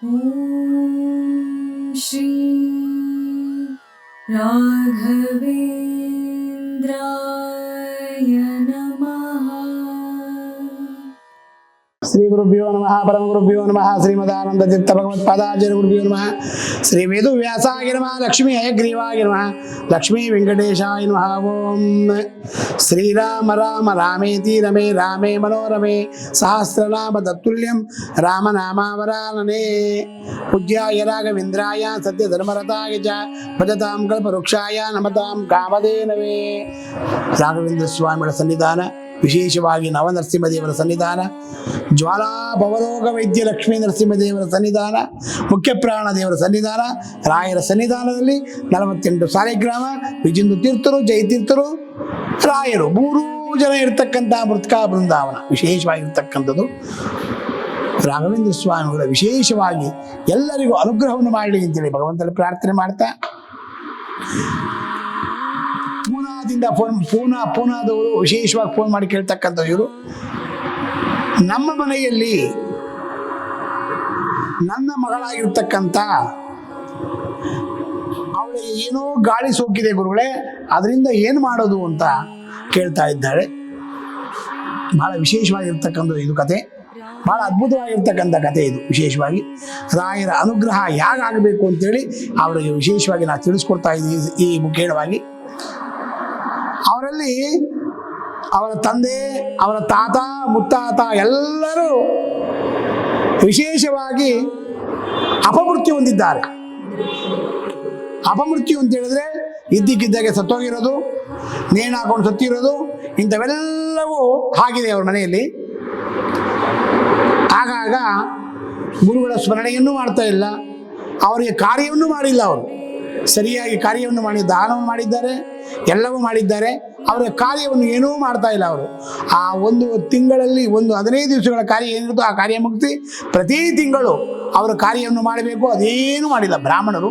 श्री राघवेन्द्राय ಶ್ರೀ ಗುರುಭ್ಯೋ ನಮಃ ಪರಮ ಗುರುಭ್ಯೋ ನಮಃ ಶ್ರೀಮದಾನಂದ ತೀರ್ಥ ಭಗವತ್ಪಾದಾಚಾರ್ಯ ಗುರುಭ್ಯೋ ನಮಃ ಶ್ರೀ ವೇದು ವ್ಯಾಸಾಯ ನಮಃ ಲಕ್ಷ್ಮೀ ಹಯಗ್ರೀವಾಯ ನಮಃ ಲಕ್ಷ್ಮೀ ವೆಂಕಟೇಶಾಯ ನಮಃ ಓಂ ಶ್ರೀರಾಮ ರಾಮ ರಾಮೇತಿ ರಮೇ ರಾಮೇ ಮನೋರಮೆ ಸಹಸ್ರನಾಮ ತತ್ತುಲ್ಯಂ ರಾಮನಾಮಾವರಾನನೆ ಪೂಜ್ಯಾಯ ರಾಘವೇಂದ್ರಾಯ ಸತ್ಯ ಧರ್ಮರತಾಯ ಚ ಭಜತಾಂ ಕಲ್ಪವೃಕ್ಷಾಯ ನಮತಾಂ ಕಾಮಧೇನವೇ ರಾಘವೇಂದ್ರ ಸ್ವಾಮಿಗಳ ಸನ್ನಿಧಾನ ವಿಶೇಷವಾಗಿ ನವನರಸಿಂಹದೇವರ ಸನ್ನಿಧಾನ ಜ್ವಾಲಾ ಭವರೋಗ ವೈದ್ಯ ಲಕ್ಷ್ಮೀ ನರಸಿಂಹದೇವರ ಸನ್ನಿಧಾನ ಮುಖ್ಯ ಪ್ರಾಣ ದೇವರ ಸನ್ನಿಧಾನ, ರಾಯರ ಸನ್ನಿಧಾನದಲ್ಲಿ ನಲವತ್ತೆಂಟು ಸಾಲಿಗ್ರಾಮ ವಿಜಿಂದು ತೀರ್ಥರು ಜಯತೀರ್ಥರು ರಾಯರು. ಮೂರೂ ಜನ ಇರತಕ್ಕಂಥ ಮೃತ್ಕಾ ಬೃಂದಾವನ. ವಿಶೇಷವಾಗಿರ್ತಕ್ಕಂಥದ್ದು. ರಾಘವೇಂದ್ರ ಸ್ವಾಮಿಗಳ ವಿಶೇಷವಾಗಿ ಎಲ್ಲರಿಗೂ ಅನುಗ್ರಹವನ್ನು ಮಾಡಲಿ ಅಂತೇಳಿ ಭಗವಂತನ ಪ್ರಾರ್ಥನೆ ಮಾಡ್ತಾ ಪೂನಾದಿಂದ ಫೋನ್, ಪೂನಾ ಪೂನಾದವರು ವಿಶೇಷವಾಗಿ ಫೋನ್ ಮಾಡಿ ಕೇಳ್ತಕ್ಕಂಥ ಇವರು. ನಮ್ಮ ಮನೆಯಲ್ಲಿ ನನ್ನ ಮಗಳಾಗಿರ್ತಕ್ಕಂಥ ಅವಳಿಗೆ ಏನೋ ಗಾಳಿ ಸೋಕಿದೆ ಗುರುಗಳೇ, ಅದರಿಂದ ಏನು ಮಾಡೋದು ಅಂತ ಕೇಳ್ತಾ ಇದ್ದಾಳೆ. ಬಹಳ ವಿಶೇಷವಾಗಿರ್ತಕ್ಕಂಥ ಇದು ಕತೆ. ಬಹಳ ಅದ್ಭುತವಾಗಿರ್ತಕ್ಕಂಥ ಕತೆ ಇದು, ವಿಶೇಷವಾಗಿ. ರಾಯರ ಅನುಗ್ರಹ ಹೇಗಾಗಬೇಕು ಅಂತೇಳಿ ಅವರಿಗೆ ವಿಶೇಷವಾಗಿ ನಾನು ತಿಳಿಸ್ಕೊಡ್ತಾ ಇದ್ದೀನಿ ಈ ಮುಖೇಣವಾಗಿ ಅವರಲ್ಲಿ ಅವರ ತಂದೆ, ಅವರ ತಾತ, ಮುತ್ತಾತ ಎಲ್ಲರೂ ವಿಶೇಷವಾಗಿ ಅಪಮೃತ್ಯು ಹೊಂದಿದ್ದಾರೆ. ಅಪಮೃತ್ಯು ಅಂತ ಹೇಳಿದ್ರೆ ಇದ್ದಕ್ಕಿದ್ದಾಗೆ ಸತ್ತೋಗಿರೋದು ನೇಣು ಹಾಕೊಂಡು ಸತ್ತಿರೋದು, ಇಂಥವೆಲ್ಲವೂ ಆಗಿದೆ ಅವ್ರ ಮನೆಯಲ್ಲಿ. ಆಗಾಗ ಗುರುಗಳ ಸ್ಮರಣೆಯನ್ನು ಮಾಡ್ತಾ ಇಲ್ಲ, ಅವರಿಗೆ ಕಾರ್ಯವನ್ನು ಮಾಡಿಲ್ಲ ಅವರು. ಸರಿಯಾಗಿ ಕಾರ್ಯವನ್ನು ಮಾಡಿ ದಾನವನ್ನು ಮಾಡಿದ್ದಾರೆ, ಎಲ್ಲವೂ ಮಾಡಿದ್ದಾರೆ. ಅವರ ಕಾರ್ಯವನ್ನು ಏನೂ ಮಾಡ್ತಾ ಇಲ್ಲ ಅವರು. ಆ ಒಂದು ತಿಂಗಳಲ್ಲಿ, ಒಂದು ಹದಿನೈದು ದಿವಸಗಳ ಕಾರ್ಯ ಏನಿರುತ್ತೋ ಆ ಕಾರ್ಯ ಮುಗಿಸಿ ಪ್ರತಿ ತಿಂಗಳು ಅವರ ಕಾರ್ಯವನ್ನು ಮಾಡಬೇಕು. ಅದೇನೂ ಮಾಡಿಲ್ಲ. ಬ್ರಾಹ್ಮಣರು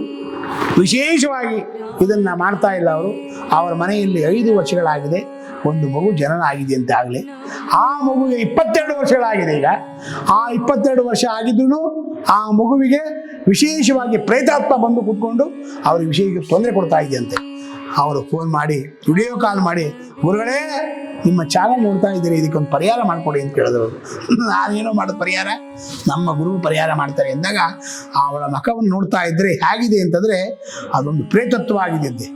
ವಿಶೇಷವಾಗಿ ಇದನ್ನು ಮಾಡ್ತಾ ಇಲ್ಲ ಅವರು. ಅವರ ಮನೆಯಲ್ಲಿ ಐದು ವರ್ಷಗಳಾಗಿದೆ. ಒಂದು ಮಗು ಜನನ ಆಗಿದೆ ಅಂತ ಆಗಲಿ. ಆ ಮಗುವಿಗೆ ಇಪ್ಪತ್ತೆರಡು ವರ್ಷಗಳಾಗಿದೆ ಈಗ. ಆ ಇಪ್ಪತ್ತೆರಡು ವರ್ಷ ಆಗಿದ್ರೂ ಆ ಮಗುವಿಗೆ ವಿಶೇಷವಾಗಿ ಪ್ರೇತಾತ್ಮ ಬಂದು ಕೂತ್ಕೊಂಡು ಅವ್ರಿಗೆ ವಿಶೇಷ ತೊಂದರೆ ಕೊಡ್ತಾ ಇದೆಯಂತೆ. ಅವರು ಫೋನ್ ಮಾಡಿ ವಿಡಿಯೋ ಕಾಲ್ ಮಾಡಿ, ಗುರುಗಳೇ ನಿಮ್ಮ ಚಾನಲ್ ನೋಡ್ತಾ ಇದ್ದೀರಿ, ಇದಕ್ಕೊಂದು ಪರಿಹಾರ ಮಾಡಿಕೊಡಿ ಅಂತ ಕೇಳಿದ್ರು. ನಾನೇನು ಮಾಡೋದು ಪರಿಹಾರ? ನಮ್ಮ ಗುರು ಪರಿಹಾರ ಮಾಡ್ತಾರೆ ಎಂದಾಗ ಅವಳ ಮಖವನ್ನು ನೋಡ್ತಾ ಇದ್ದರೆ ಹೇಗಿದೆ ಅಂತಂದರೆ ಅದೊಂದು ಪ್ರೇತತ್ವ ಆಗಿದೆ ಅಂತೆ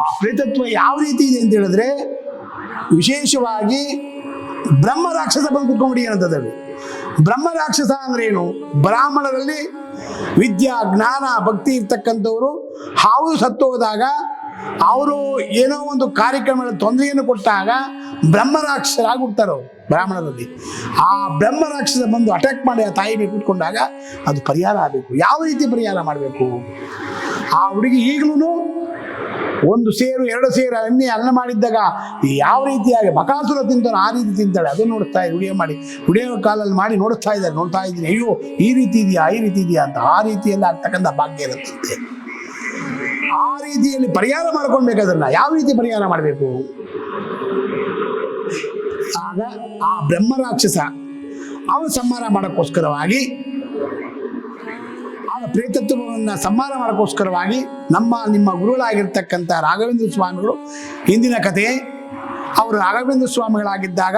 ಆ ಪ್ರೇತತ್ವ ಯಾವ ರೀತಿ ಇದೆ ಅಂತ ಹೇಳಿದ್ರೆ ವಿಶೇಷವಾಗಿ ಬ್ರಹ್ಮ ರಾಕ್ಷಸ ಬಂದು ಅನ್ನೋದ್ರಲ್ಲಿ ಬ್ರಹ್ಮ ರಾಕ್ಷಸ ಅಂದ್ರೆ ಏನು? ಬ್ರಾಹ್ಮಣರಲ್ಲಿ ವಿದ್ಯಾ, ಜ್ಞಾನ, ಭಕ್ತಿ ಇರ್ತಕ್ಕಂಥವರು ಹಾವು ಸತ್ತು ಹೋದಾಗ ಅವರು ಏನೋ ಒಂದು ಕಾರ್ಯಕ್ರಮಗಳ ತೊಂದರೆಯನ್ನು ಕೊಟ್ಟಾಗ ಬ್ರಹ್ಮ ರಾಕ್ಷಸರಾಗಿ ಹುಡ್ತಾರೆ ಅವ್ರು ಬ್ರಾಹ್ಮಣರಲ್ಲಿ. ಆ ಬ್ರಹ್ಮರಾಕ್ಷಸ ಬಂದು ಅಟ್ಯಾಕ್ ಮಾಡಿ ಆ ತಾಯಿ ಮೇಲೆ ಕೂತ್ಕೊಂಡಾಗ ಅದು ಪರಿಹಾರ ಆಗಬೇಕು. ಯಾವ ರೀತಿ ಪರಿಹಾರ ಮಾಡಬೇಕು? ಆ ಹುಡುಗಿ ಈಗಲೂ ಒಂದು ಸೇರು, ಎರಡು ಸೇರು ಎಣ್ಣೆ ಅನ್ನ ಮಾಡಿದ್ದಾಗ ಯಾವ ರೀತಿಯಾಗಿ ಬಕಾಸುರ ತಿಂತಾನೋ ಆ ರೀತಿ ತಿಂತಾಳೆ. ಅದು ನೋಡ್ತಾ ವಿಡಿಯೋ ಮಾಡಿ ವಿಡಿಯೋ ಕಾಲಲ್ಲಿ ಮಾಡಿ ನೋಡ್ತಾ ಇದ್ದಾರೆ, ನೋಡ್ತಾ ಇದ್ದೀನಿ. ಅಯ್ಯೋ, ಈ ರೀತಿ ಇದೆಯಾ, ಈ ರೀತಿ ಇದೆಯಾ ಅಂತ ಆ ರೀತಿಯಲ್ಲಿ ಆಗ್ತಕ್ಕಂಥ ಭಾಗ್ಯ ಇರುತ್ತಂತೆ. ಆ ರೀತಿಯಲ್ಲಿ ಪರಿಹಾರ ಮಾಡ್ಕೊಳ್ಬೇಕು ಅದನ್ನ? ಯಾವ ರೀತಿ ಪರಿಹಾರ ಮಾಡಬೇಕು? ಆಗ ಆ ಬ್ರಹ್ಮ ರಾಕ್ಷಸ ಅವನು ಸಂಹಾರ ಮಾಡೋಕ್ಕೋಸ್ಕರವಾಗಿ ಆ ಪ್ರೇತತ್ವವನ್ನು ಸಂಹಾರ ಮಾಡೋಕ್ಕೋಸ್ಕರವಾಗಿ ನಮ್ಮ, ನಿಮ್ಮ ಗುರುಗಳಾಗಿರ್ತಕ್ಕಂಥ ರಾಘವೇಂದ್ರ ಸ್ವಾಮಿಗಳು ಹಿಂದಿನ ಕಥೆ, ಅವರು ರಾಘವೇಂದ್ರ ಸ್ವಾಮಿಗಳಾಗಿದ್ದಾಗ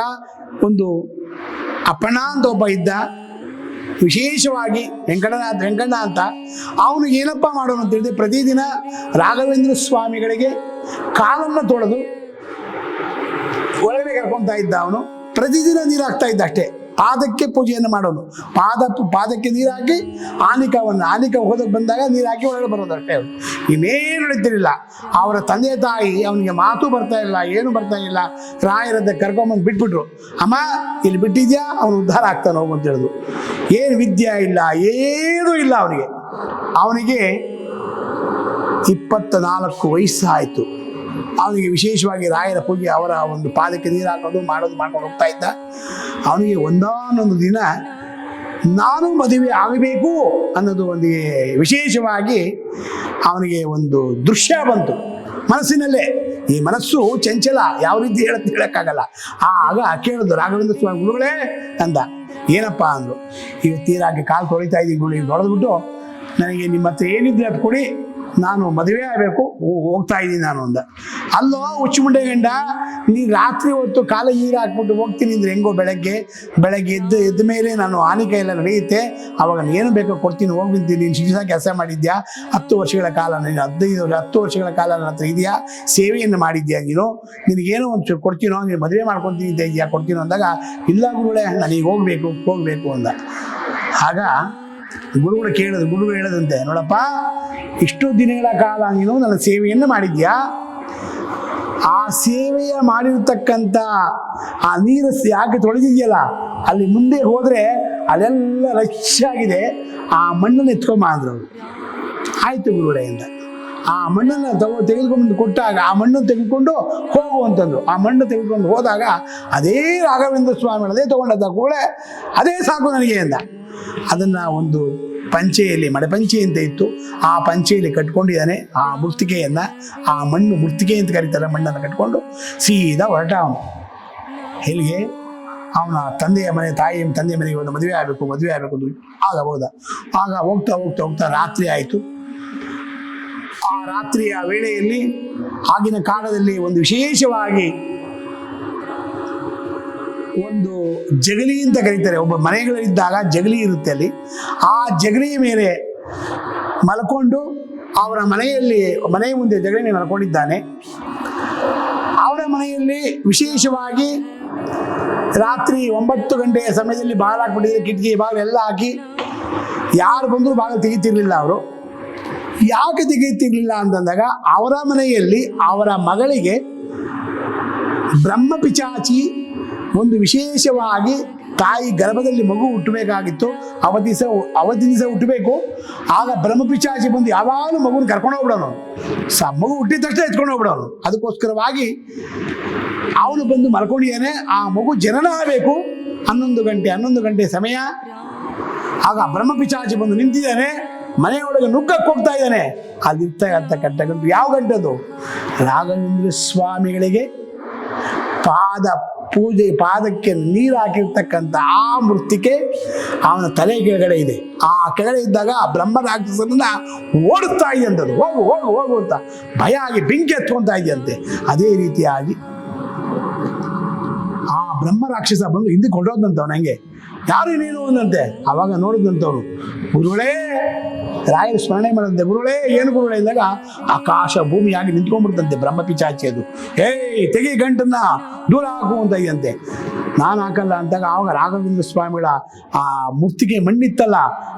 ಒಂದು ಅಪ್ಪಣ್ಣ ಅಂತ ಒಬ್ಬ ಇದ್ದ ವಿಶೇಷವಾಗಿ ವೆಂಕಟನಾಥ ವೆಂಕಣ್ಣ ಅಂತ ಅವನು ಏನಪ್ಪ ಮಾಡೋನು ಅಂತ ಹೇಳಿದ್ರೆ ಪ್ರತಿದಿನ ರಾಘವೇಂದ್ರ ಸ್ವಾಮಿಗಳಿಗೆ ಕಾಲನ್ನು ತೊಳೆದು ಒಳಗಡೆ ಕರ್ಕೊತಾ ಇದ್ದ ಅವನು. ಪ್ರತಿದಿನ ನೀರು ಹಾಕ್ತಾ ಇದ್ದ ಅಷ್ಟೇ. ಪಾದಕ್ಕೆ ಪೂಜೆಯನ್ನು ಮಾಡೋನು. ಪಾದ ಪಾದಕ್ಕೆ ನೀರು ಹಾಕಿ ಆನಿಕವನ್ನು, ಆನಿಕ ಹೋದಕ್ಕೆ ಬಂದಾಗ ನೀರು ಹಾಕಿ ಒಳಗಡೆ ಬರೋದು ಅಷ್ಟೇ ಅವರು ಇನ್ನೇನು ನಡೀತಿರಲಿಲ್ಲ. ಅವರ ತಂದೆ ತಾಯಿ ಅವನಿಗೆ ಮಾತು ಬರ್ತಾ ಇಲ್ಲ, ಏನು ಬರ್ತಾ ಇಲ್ಲ. ರಾಯರದ್ದ ಕರ್ಕೊಂಬಂದು ಬಿಟ್ಬಿಟ್ರು. ಅಮ್ಮ, ಇಲ್ಲಿ ಬಿಟ್ಟಿದ್ಯಾ? ಅವನು ಉದ್ಧಾರ ಆಗ್ತಾನೆ ಅಂತ ಹೇಳಿದ್ರು ಏನು ವಿದ್ಯೆ ಇಲ್ಲ, ಏನೂ ಇಲ್ಲ ಅವನಿಗೆ. ಅವನಿಗೆ ಇಪ್ಪತ್ತ ನಾಲ್ಕು ವಯಸ್ಸು ಆಯಿತು ಅವನಿಗೆ ವಿಶೇಷವಾಗಿ ರಾಯರ ಪೂಜೆ ಅವರ ಒಂದು ಪಾದಕ್ಕೆ ನೀರು ಹಾಕೋದು ಮಾಡೋದು ಮಾಡ್ಕೊಂಡು ಹೋಗ್ತಾ ಇದ್ದ. ಅವನಿಗೆ ಒಂದಾನೊಂದು ದಿನ, ನಾನು ಮದುವೆ ಆಗಬೇಕು ಅನ್ನೋದು ಒಂದು ವಿಶೇಷವಾಗಿ ಅವನಿಗೆ ಒಂದು ದೃಶ್ಯ ಬಂತು ಮನಸ್ಸಿನಲ್ಲೇ. ಈ ಮನಸ್ಸು ಚಂಚಲ, ಯಾವ ರೀತಿ ಹೇಳ ಹೇಳಕ್ಕಾಗಲ್ಲ. ಆಗ ಕೇಳಿದ್ರು ರಾಘವೇಂದ್ರ ಸ್ವಾಮಿ ಗುರುಗಳೇ ಅಂದ. ಏನಪ್ಪ ಅಂದರು ಇವತ್ತು ತೀರಾಗಿ ಕಾಲು ತೊಳಿತಾ ಇದ್ದೀನಿ ಗುಳಿ ಹೊಡೆದ್ಬಿಟ್ಟು ನನಗೆ ನಿಮ್ಮ ಹತ್ರ ಏನಿದ್ರೆ ಅದು ಕೊಡಿ. ನಾನು ಮದುವೆ ಆಗಬೇಕು ಹೋಗ್ತಾ ಇದ್ದೀನಿ ನಾನು ಅಂದ. ಅಲ್ಲೋ ಹುಚ್ಚುಮುಂಡೆ ಗಂಡ ನೀ ರಾತ್ರಿ ಹೊತ್ತು ಕಾಲ ನೀರು ಹಾಕ್ಬಿಟ್ಟು ಹೋಗ್ತೀನಿ ಅಂದ್ರೆ ಹೆಂಗೋ ಬೆಳಗ್ಗೆ ಬೆಳಗ್ಗೆ ಎದ್ದು, ಎದ್ದ ಮೇಲೆ ನಾನು ಆನಿಕ ಎಲ್ಲ ನಡೆಯುತ್ತೆ. ಅವಾಗ ಏನು ಬೇಕೋ ಕೊಡ್ತೀನಿ ಹೋಗ್ಬಿಡ್ತೀನಿ ನೀನು ಶಿಕ್ಷಣ ಕೆಲಸ ಮಾಡಿದ್ಯಾ? ಹತ್ತು ವರ್ಷಗಳ ಕಾಲ ನೀನು ಹದಿನೈದು ವರ್ಷ, ಹತ್ತು ವರ್ಷಗಳ ಕಾಲ ನನ್ನ ಹತ್ರ ಇದೆಯಾ? ಸೇವೆಯನ್ನು ಮಾಡಿದ್ಯಾ ನೀನು? ನಿನಗೇನೋ ಒಂದು ಕೊಡ್ತೀನೋ, ನೀನು ಮದುವೆ ಮಾಡ್ಕೊತೀನಿ ಅಂತ ಇದೆಯಾ, ಕೊಡ್ತೀನೋ ಅಂದಾಗ, ಇಲ್ಲ ಗುರುಗಳೇ, ನನಗೆ ಹೋಗಬೇಕು ಹೋಗಬೇಕು ಅಂದ. ಆಗ ಗುರುಗಳು ಕೇಳಿದ್ರು, ಗುರುಗಳು ಹೇಳದಂತೆ, ನೋಡಪ್ಪ ಇಷ್ಟು ದಿನಗಳ ಕಾಲ ನೀನು ನನ್ನ ಸೇವೆಯನ್ನು ಮಾಡಿದ್ಯಾ ಆ ಸೇವೆಯ ಮಾಡಿರ್ತಕ್ಕಂಥ ಆ ನೀರು ಯಾಕೆ ತೊಳೆದಿದೆಯಲ್ಲ ಅಲ್ಲಿ ಮುಂದೆ ಹೋದರೆ ಅಲ್ಲೆಲ್ಲ ಆಗಿದೆ ಆ ಮಣ್ಣನ್ನು ಎತ್ಕೊಂಬ ಅಂದ್ರು ಆಯಿತು ಗುರುಗಳೇ ಆ ಮಣ್ಣನ್ನು ತಗೋ ತೆಗೆದುಕೊಂಡು ಕೊಟ್ಟಾಗ ಆ ಮಣ್ಣನ್ನು ತೆಗೆದುಕೊಂಡು ಹೋಗುವಂಥದ್ದು ಆ ಮಣ್ಣು ತೆಗೆದುಕೊಂಡು ಹೋದಾಗ ಅದೇ ರಾಘವೇಂದ್ರ ಸ್ವಾಮಿ ಅದೇ ತಗೊಂಡದ್ದ ಕೂಡ ಅದೇ ಸಾಕು ನನಗೆ ಅಂದ ಅದನ್ನು ಒಂದು ಪಂಚೆಯಲ್ಲಿ ಮಡಪಂಚೆ ಅಂತ ಇತ್ತು. ಆ ಪಂಚೆಯಲ್ಲಿ ಕಟ್ಕೊಂಡಿದ್ದಾನೆ ಆ ಮೃತ್ತಿಕೆಯನ್ನು ಆ ಮಣ್ಣು ಮೃತ್ತಿಕೆ ಅಂತ ಕರೀತಾರೆ, ಮಣ್ಣನ್ನು ಕಟ್ಕೊಂಡು ಸೀದಾ ಹೊರಟ ಅವನು ಎಲ್ಲಿಗೆ? ಅವನ ತಂದೆಯ ಮನೆ, ತಾಯಿಯ ತಂದೆಯ ಮನೆಗೆ ಒಂದು ಮದುವೆ ಆಗಬೇಕು ಮದುವೆ ಆಗಬೇಕು ಅಂತ ಆಗ ಹೋದ. ಆಗ ಹೋಗ್ತಾ ಹೋಗ್ತಾ ಹೋಗ್ತಾ ರಾತ್ರಿ ಆಯಿತು. ಆ ರಾತ್ರಿಯ ವೇಳೆಯಲ್ಲಿ ಆಗಿನ ಕಾಲದಲ್ಲಿ ಒಂದು ವಿಶೇಷವಾಗಿ ಒಂದು ಜಗಲಿ ಅಂತ ಕರೀತಾರೆ. ಒಬ್ಬ ಮನೆಗಳಿದ್ದಾಗ ಜಗಲಿ ಇರುತ್ತೆ ಅಲ್ಲಿ. ಆ ಜಗಲಿಯ ಮೇಲೆ ಮಲ್ಕೊಂಡು ಅವರ ಮನೆಯಲ್ಲಿ ಮನೆಯ ಮುಂದೆ ಜಗಲಿ ಮೇಲೆ ಮಲ್ಕೊಂಡಿದ್ದಾನೆ. ಅವರ ಮನೆಯಲ್ಲಿ ವಿಶೇಷವಾಗಿ ರಾತ್ರಿ ಒಂಬತ್ತು ಗಂಟೆಯ ಸಮಯದಲ್ಲಿ ಬಾಗಿಲು ಹಾಕ್ಬಿಟ್ಟಿದ್ರೆ ಕಿಟಕಿ, ಬಾಗಿಲು ಎಲ್ಲ ಹಾಕಿ. ಯಾರು ಬಂದರೂ ಬಾಗಿಲು ತೆಗಿತಿರ್ಲಿಲ್ಲ ಅವರು. ಯಾಕೆ ತೆಗೆಯುತ್ತಿರಲಿಲ್ಲ ಅಂತಂದಾಗ ಅವರ ಮನೆಯಲ್ಲಿ ಅವರ ಮಗಳಿಗೆ ಬ್ರಹ್ಮ ಪಿಚಾಚಿ ಒಂದು ವಿಶೇಷವಾಗಿ ತಾಯಿ ಗರ್ಭದಲ್ಲಿ ಮಗು ಹುಟ್ಟಬೇಕಾಗಿತ್ತು. ಅವಧಿ ದಿವಸ ಅವಧಿ ದಿವಸ ಹುಟ್ಟಬೇಕು. ಆಗ ಬ್ರಹ್ಮಪಿಚಾಚಿ ಬಂದು ಯಾವಾಗಲೂ ಮಗುನ ಕರ್ಕೊಂಡು ಹೋಗ್ಬಿಡೋನು. ಸ, ಮಗು ಹುಟ್ಟಿದ ತಕ್ಷಣ ಎತ್ಕೊಂಡು ಹೋಗ್ಬಿಡೋನು. ಅದಕ್ಕೋಸ್ಕರವಾಗಿ ಅವನು ಬಂದು ಮಲ್ಕೊಂಡಿದ್ದಾನೆ. ಆ ಮಗು ಜನನ ಆಗಬೇಕು. ಹನ್ನೊಂದು ಗಂಟೆ ಹನ್ನೊಂದು ಗಂಟೆ ಸಮಯ. ಆಗ ಬ್ರಹ್ಮಪಿಚಾಚಿ ಬಂದು ನಿಂತಿದ್ದಾನೆ. ಮನೆಯೊಳಗೆ ನುಗ್ಗಕ್ಕೆ ಹೋಗ್ತಾ ಇದ್ದಾನೆ. ಅಲ್ಲಿರ್ತಕ್ಕಂಥ ಗಂಟು. ಯಾವ ಗಂಟದು? ರಾಘವೇಂದ್ರ ಸ್ವಾಮಿಗಳಿಗೆ ಪಾದ ಪೂಜೆ ಪಾದಕ್ಕೆ ನೀರು ಹಾಕಿರ್ತಕ್ಕಂಥ ಆ ಮೃತ್ತಿಕೆ ಅವನ ತಲೆ ಕೆಳಗಡೆ ಇದೆ. ಆ ಕೆಳಗಡೆ ಇದ್ದಾಗ ಆ ಬ್ರಹ್ಮ ರಾಕ್ಷಸನನ್ನ ಇದೆ ಅಂತ ಹೋಗು ಹೋಗು ಹೋಗು ಅಂತ ಭಯ ಆಗಿ ಬೆಂಕಿ ಎತ್ಕೊಂತ ಇದೆಯಂತೆ ಅದೇ ರೀತಿಯಾಗಿ ಆ ಬ್ರಹ್ಮ ರಾಕ್ಷಸ ಬಂದು ಹಿಂದಕ್ಕೆ ಹೊರಟೋದಂತವ್ ನಂಗೆ ಯಾರು ನೀನು ಅಂದಂತೆ? ಅವಾಗ ನೋಡಿದಂಥವ್ರು ಗುರುಗಳೇ ರಾಯರ ಸ್ಮರಣೆ ಮಾಡಂತೆ ಗುರುಗಳೇ, ಏನು ಗುರುಗಳೇ ಇದ್ದಾಗ ಆಕಾಶ ಭೂಮಿಯಾಗಿ ನಿಂತ್ಕೊಂಡ್ಬಿಡ್ತಂತೆ ಬ್ರಹ್ಮ ಅದು. ಏಯ್ ತೆಗಿ ಗಂಟನ್ನ, ದೂರ ಹಾಕು ನಾನು ಹಾಕಲ್ಲ ಅಂದಾಗ, ಆವಾಗ ರಾಘವೇಂದ್ರ ಸ್ವಾಮಿಗಳ ಆ ಮೂರ್ತಿಗೆ ಮಣ್ಣಿತ್ತಲ್ಲ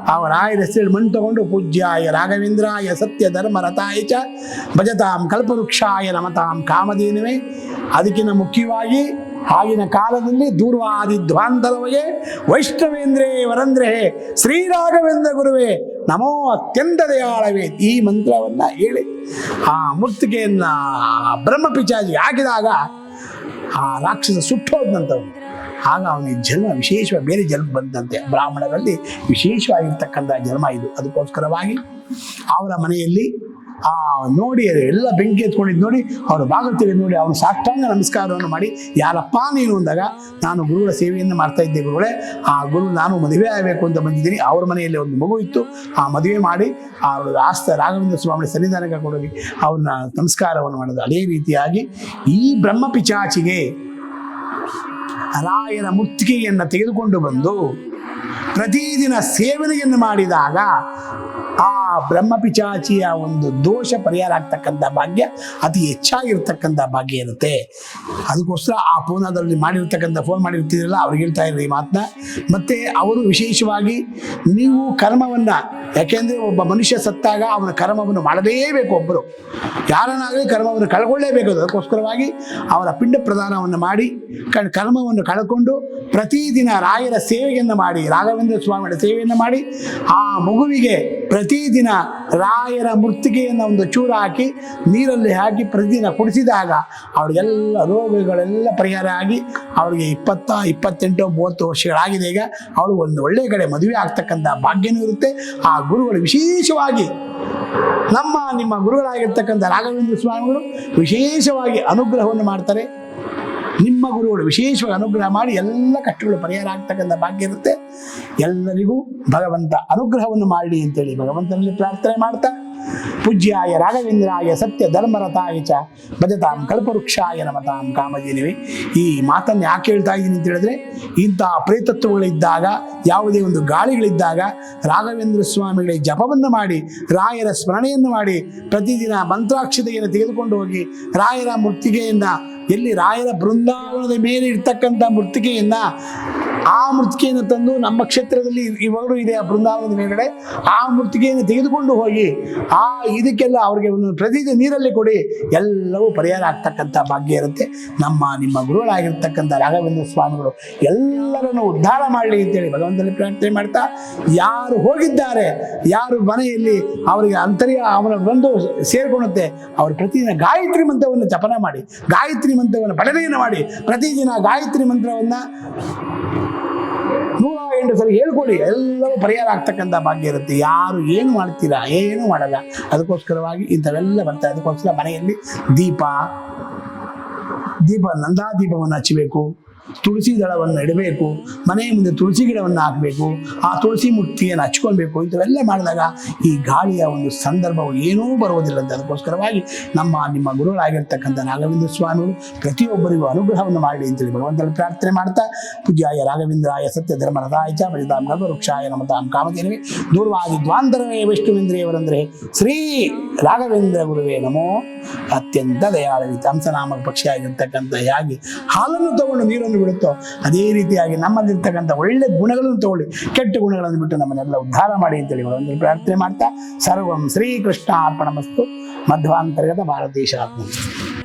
ಆ ರಾಯರ ಹೆಸರು ಮಣ್ಣು ತಗೊಂಡು ಪೂಜ್ಯಾಯ ರಾಘವೇಂದ್ರಾಯ ಸತ್ಯ ಧರ್ಮ ರಥಾಯ ಚ ಭಜತಾಂ ಕಲ್ಪವೃಕ್ಷಾಯ ನಮತಾಂ ಕಾಮಧೇನುವೆ. ಅದಕ್ಕಿಂತ ಮುಖ್ಯವಾಗಿ ಆಗಿನ ಕಾಲದಲ್ಲಿ ದೂರ್ವಾದಿ ಧ್ವಾಂತರವಗೆ ವೈಷ್ಣವೇಂದ್ರೇ ವರಂದ್ರೆ, ಶ್ರೀರಾಘವೇಂದ್ರ ಗುರುವೇ, ನಮೋ ಅತ್ಯಂತ ದಯಾಳವೇ. ಈ ಮಂತ್ರವನ್ನ ಹೇಳಿ, ಆ ಮೂರ್ತಿಕೆಯನ್ನ ಬ್ರಹ್ಮ ಪಿಚಾಜಿ ಹಾಕಿದಾಗ ಆ ರಾಕ್ಷಸ ಸುಟ್ಟೋದ್ನಂತವನು. ಆಗ ಅವನಿಗೆ ಜನ್ಮ ವಿಶೇಷವಾಗಿ ಬೇರೆ ಜನ್ಮ ಬಂದಂತೆ. ಬ್ರಾಹ್ಮಣರಲ್ಲಿ ವಿಶೇಷವಾಗಿರ್ತಕ್ಕಂಥ ಜನ್ಮ ಇದು. ಅದಕ್ಕೋಸ್ಕರವಾಗಿ ಅವರ ಮನೆಯಲ್ಲಿ ಆ, ನೋಡಿ, ಎಲ್ಲ ಬೆಂಕಿ ಎತ್ಕೊಂಡಿದ್ದು ನೋಡಿ, ಅವರು ಬಾಗಿಲು ತೆಗೆದು ನೋಡಿ ಅವನು ಸಾಷ್ಟಾಂಗ ನಮಸ್ಕಾರವನ್ನು ಮಾಡಿ, ಯಾರಪ್ಪ ನೀನು? ಅಂದಾಗ, ನಾನು ಗುರುಗಳ ಸೇವೆಯನ್ನು ಮಾಡ್ತಾ ಇದ್ದೆ ಗುರುಗಳೇ. ಆ ಗುರು, ನಾನು ಮದುವೆ ಆಗಬೇಕು ಅಂತ ಬಂದಿದ್ದೀನಿ. ಅವ್ರ ಮನೆಯಲ್ಲಿ ಒಂದು ಮಗು ಇತ್ತು. ಆ ಮದುವೆ ಮಾಡಿ, ಆ ಆಸ್ತ ರಾಘವೇಂದ್ರ ಸ್ವಾಮಿ ಸನ್ನಿಧಾನಕ್ಕೆ ಕೊಡೋಗಿ ಅವ್ರನ್ನ ನಮಸ್ಕಾರವನ್ನು ಮಾಡಿದ. ಅದೇ ರೀತಿಯಾಗಿ, ಈ ಬ್ರಹ್ಮ ಪಿಚಾಚಿಗೆ ಮುತ್ತಿಗೆಯನ್ನು ತೆಗೆದುಕೊಂಡು ಬಂದು ಪ್ರತಿದಿನ ಸೇವನೆಯನ್ನು ಮಾಡಿದಾಗ ಆ ಬ್ರಹ್ಮಪಿಚಾಚಿಯ ಒಂದು ದೋಷ ಪರಿಹಾರ ಆಗ್ತಕ್ಕಂಥ ಭಾಗ್ಯ ಅತಿ ಹೆಚ್ಚಾಗಿರ್ತಕ್ಕಂಥ ಭಾಗ್ಯ ಇರುತ್ತೆ. ಅದಕ್ಕೋಸ್ಕರ ಆ ಪೂನಾದಲ್ಲಿ ಮಾಡಿರ್ತಕ್ಕಂಥ ಫೋನ್ ಮಾಡಿರ್ತೀರಲ್ಲ ಅವ್ರಿಗೆ ಹೇಳ್ತಾ ಇರ್ರಿ ಈ ಮಾತನ್ನ ಮತ್ತೆ ಅವರು ವಿಶೇಷವಾಗಿ ನೀವು ಕರ್ಮವನ್ನ, ಯಾಕೆಂದ್ರೆ ಒಬ್ಬ ಮನುಷ್ಯ ಸತ್ತಾಗ ಅವನ ಕರ್ಮವನ್ನು ಮಾಡಲೇಬೇಕು ಒಬ್ಬರು ಯಾರನ್ನಾಗಲಿ ಕರ್ಮವನ್ನು ಕಳ್ಕೊಳ್ಳೇಬೇಕು ಅದಕ್ಕೋಸ್ಕರವಾಗಿ ಅವರ ಪಿಂಡ ಪ್ರದಾನವನ್ನು ಮಾಡಿ ಕರ್ಮವನ್ನು ಕಳ್ಕೊಂಡು ಪ್ರತಿದಿನ ರಾಯರ ಸೇವೆಯನ್ನು ಮಾಡಿ ರಾಘವೇಂದ್ರ ಸ್ವಾಮಿಗಳ ಸೇವೆಯನ್ನು ಮಾಡಿ ಆ ಮಗುವಿಗೆ ಪ್ರತಿದಿನ ರಾಯರ ಮೃತ್ತಿಗೆಯನ್ನು ಒಂದು ಚೂರು ಹಾಕಿ ನೀರಲ್ಲಿ ಹಾಕಿ ಪ್ರತಿದಿನ ಕುಡಿಸಿದಾಗ ಅವರಿಗೆಲ್ಲ ರೋಗಗಳೆಲ್ಲ ಪರಿಹಾರ ಆಗಿ ಅವರಿಗೆ ಇಪ್ಪತ್ತ, ಇಪ್ಪತ್ತೆಂಟು, ಮೂವತ್ತು ವರ್ಷಗಳಾಗಿದೆ ಈಗ. ಅವಳು ಒಂದು ಒಳ್ಳೆಯ ಕಡೆ ಮದುವೆ ಆಗ್ತಕ್ಕಂಥ ಭಾಗ್ಯನೂ ಇರುತ್ತೆ. ಆ ಗುರುಗಳು ವಿಶೇಷವಾಗಿ ನಮ್ಮ, ನಿಮ್ಮ ಗುರುಗಳಾಗಿರ್ತಕ್ಕಂಥ ರಾಘವೇಂದ್ರ ಸ್ವಾಮಿಗಳು ವಿಶೇಷವಾಗಿ ಅನುಗ್ರಹವನ್ನು ಮಾಡ್ತಾರೆ. ನಿಮ್ಮ ಗುರುಗಳು ವಿಶೇಷವಾಗಿ ಅನುಗ್ರಹ ಮಾಡಿ ಎಲ್ಲ ಕಷ್ಟಗಳು ಪರಿಹಾರ ಆಗ್ತಕ್ಕಂಥ ಭಾಗ್ಯ ಇರುತ್ತೆ. ಎಲ್ಲರಿಗೂ ಭಗವಂತ ಅನುಗ್ರಹವನ್ನು ಮಾಡಲಿ ಅಂತೇಳಿ ಭಗವಂತನಲ್ಲಿ ಪ್ರಾರ್ಥನೆ ಮಾಡ್ತಾ, ಪೂಜ್ಯಾಯ ರಾಘವೇಂದ್ರಾಯ ಸತ್ಯ ಧರ್ಮರಥಾಯ ಚ ಭಜತಾಂ ಕಲ್ಪವೃಕ್ಷಾಯ ನಮತಾಂ ಕಾಮಜೇನಿವೆ ಈ ಮಾತನ್ನು ಯಾಕೆ ಹೇಳ್ತಾ ಇದ್ದೀನಿ ಅಂತ ಹೇಳಿದ್ರೆ ಇಂತಹ ಪ್ರೇತತ್ವಗಳಿದ್ದಾಗ ಯಾವುದೇ ಒಂದು ಗಾಳಿಗಳಿದ್ದಾಗ ರಾಘವೇಂದ್ರ ಸ್ವಾಮಿಗಳ ಜಪವನ್ನು ಮಾಡಿ, ರಾಯರ ಸ್ಮರಣೆಯನ್ನು ಮಾಡಿ, ಪ್ರತಿದಿನ ಮಂತ್ರಾಕ್ಷತೆಯನ್ನು ತೆಗೆದುಕೊಂಡು ಹೋಗಿ, ರಾಯರ ಮೃತ್ತಿಗೆಯನ್ನ ಎಲ್ಲಿ ರಾಯರ ಬೃಂದಾವನದ ಮೇಲೆ ಇರ್ತಕ್ಕಂಥ ಮೃತ್ತಿಗೆಯನ್ನ ಆ ಮೃತಿಕೆಯನ್ನು ತಂದು ನಮ್ಮ ಕ್ಷೇತ್ರದಲ್ಲಿ ಇವಾಗಲೂ ಇದೆ ಆ ಬೃಂದಾವನದ ಮೇಲ್ಗಡೆ. ಆ ಮೃತಿಕೆಯನ್ನು ತೆಗೆದುಕೊಂಡು ಹೋಗಿ, ಆ ಇದಕ್ಕೆಲ್ಲ ಅವ್ರಿಗೆ ಒಂದು ಪ್ರತಿದಿನ ನೀರಲ್ಲಿ ಕೊಡಿ, ಎಲ್ಲವೂ ಪರಿಹಾರ ಆಗ್ತಕ್ಕಂಥ ಭಾಗ್ಯ ಇರುತ್ತೆ. ನಮ್ಮ, ನಿಮ್ಮ ಗುರುಗಳಾಗಿರ್ತಕ್ಕಂಥ ರಾಘವೇಂದ್ರ ಸ್ವಾಮಿಗಳು ಎಲ್ಲರನ್ನು ಉದ್ಧಾರ ಮಾಡಲಿ ಅಂತೇಳಿ ಭಗವಂತನಲ್ಲಿ ಪ್ರಾರ್ಥನೆ ಮಾಡ್ತಾ, ಯಾರು ಹೋಗಿದ್ದಾರೆ, ಯಾರು ಮನೆಯಲ್ಲಿ ಅವರಿಗೆ ಅಂತರ್ಯ ಅವನ ಬಂದು ಸೇರಿಕೊಳ್ಳುತ್ತೆ, ಅವರು ಪ್ರತಿದಿನ ಗಾಯತ್ರಿ ಮಂತ್ರವನ್ನು ಜಪನ ಮಾಡಿ, ಗಾಯತ್ರಿ ಮಂತ್ರವನ್ನು ಪಠನೆಯನ್ನು ಮಾಡಿ, ಪ್ರತಿದಿನ ಗಾಯತ್ರಿ ಮಂತ್ರವನ್ನು ಹೇಳ್ಕೊಡಿ ಎಲ್ಲವೂ ಪರಿಹಾರ ಆಗ್ತಕ್ಕಂಥ ಭಾಗ್ಯ ಇರುತ್ತೆ. ಯಾರು ಏನು ಮಾಡ್ತೀರಾ, ಏನು ಮಾಡಲ್ಲ. ಅದಕ್ಕೋಸ್ಕರವಾಗಿ ಇಂಥವೆಲ್ಲ ಬರ್ತಾರೆ ಅದಕ್ಕೋಸ್ಕರ ಮನೆಯಲ್ಲಿ ದೀಪ ದೀಪ ನಂದಾ ದೀಪವನ್ನು ಹಚ್ಚಬೇಕು. ತುಳಸಿ ದಳವನ್ನು ಇಡಬೇಕು ಮನೆಯ ಮುಂದೆ ತುಳಸಿ ಗಿಡವನ್ನು ಹಾಕಬೇಕು, ಆ ತುಳಸಿ ಮುಟ್ಟಿಯನ್ನು ಹಚ್ಕೊಳ್ಬೇಕು, ಇಂಥವೆಲ್ಲ ಮಾಡಿದಾಗ ಈ ಗಾಳಿಯ ಒಂದು ಸಂದರ್ಭವು ಏನೂ ಬರುವುದಿಲ್ಲ ಅಂತ ಅದಕ್ಕೋಸ್ಕರವಾಗಿ ನಮ್ಮ, ನಿಮ್ಮ ಗುರುಗಳಾಗಿರ್ತಕ್ಕಂಥ ರಾಘವೇಂದ್ರ ಸ್ವಾಮಿಗಳು ಪ್ರತಿಯೊಬ್ಬರಿಗೂ ಅನುಗ್ರಹವನ್ನು ಮಾಡಿ ಅಂತೇಳಿ ಭಗವಂತನ ಪ್ರಾರ್ಥನೆ ಮಾಡ್ತಾ, ಪೂಜ್ಯಾಯ ರಾಘವೇಂದ್ರಾಯ ಸತ್ಯ ಧರ್ಮ ರಥಾಯ ಚ ಬಲಿತಾಂ ವೃಕ್ಷಾಯ ನಮತಾಂ ಕಾಮಧೇನವೇ. ದೂರ್ವಾದಿ ದ್ವಾಂತರವೇ ವಿಷ್ಣುವೇಂದ್ರಿಯವರಂದ್ರೆ ಶ್ರೀ ರಾಘವೇಂದ್ರ ಗುರುವೇ ನಮೋ. ಅತ್ಯಂತ ದಯಾಳವಿ ತಂಸನಾಮ ಪಕ್ಷಿಯಾಗಿರ್ತಕ್ಕಂಥ ಯಾಗಿ ಹಾಲನ್ನು ತಗೊಂಡು ನೀರನ್ನು ಬಿಡುತ್ತೋ ಅದೇ ರೀತಿಯಾಗಿ ನಮ್ಮಲ್ಲಿರ್ತಕ್ಕಂಥ ಒಳ್ಳೆ ಗುಣಗಳನ್ನು ತಗೊಳ್ಳಿ ಕೆಟ್ಟ ಗುಣಗಳನ್ನು ಬಿಟ್ಟು ನಮ್ಮನ್ನೆಲ್ಲ ಉದ್ಧಾರ ಮಾಡಿ ಅಂತೇಳಿ ಒಂದು ಪ್ರಾರ್ಥನೆ ಮಾಡ್ತಾ ಸರ್ವಂ ಶ್ರೀಕೃಷ್ಣ ಅರ್ಪಣಮಸ್ತು ಮಧ್ವಾಂತರ್ಗತ ಭಾರತ ದೇಶ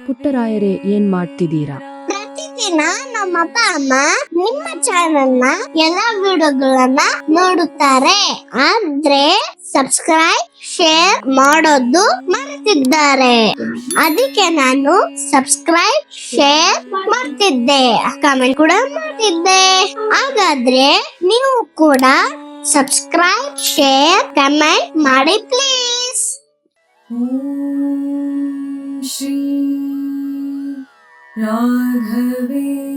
ಪುಟ್ಟರಾಯರೇ ಏನ್ ಮಾಡ್ತಿದ್ದೀರಾ? ಪ್ರತಿದಿನ ನಮ್ಮ ಅಪ್ಪ ಅಮ್ಮ ನಿಮ್ಮ ಚಾನಲ್ನ ಎಲ್ಲಾ ವಿಡಿಯೋಗಳನ್ನ ನೋಡುತ್ತಾರೆ. ಆದ್ರೆ ಸಬ್ಸ್ಕ್ರೈಬ್ ಶೇರ್ ಮಾಡೋದು ಮರೆತಿದ್ದಾರೆ. ಅದಕ್ಕೆ ನಾನು ಸಬ್ಸ್ಕ್ರೈಬ್ ಶೇರ್ ಮಾಡ್ತಿದ್ದೆ. ಕಮೆಂಟ್ ಕೂಡ ಮಾಡ್ತಿದ್ದೆ. ಹಾಗಾದ್ರೆ ನೀವು ಕೂಡ ಸಬ್ಸ್ಕ್ರೈಬ್ ಶೇರ್ ಕಮೆಂಟ್ ಮಾಡಿ ಪ್ಲೀಸ್ ಶ್ರೀ ರಾಘವೇಂದ್ರ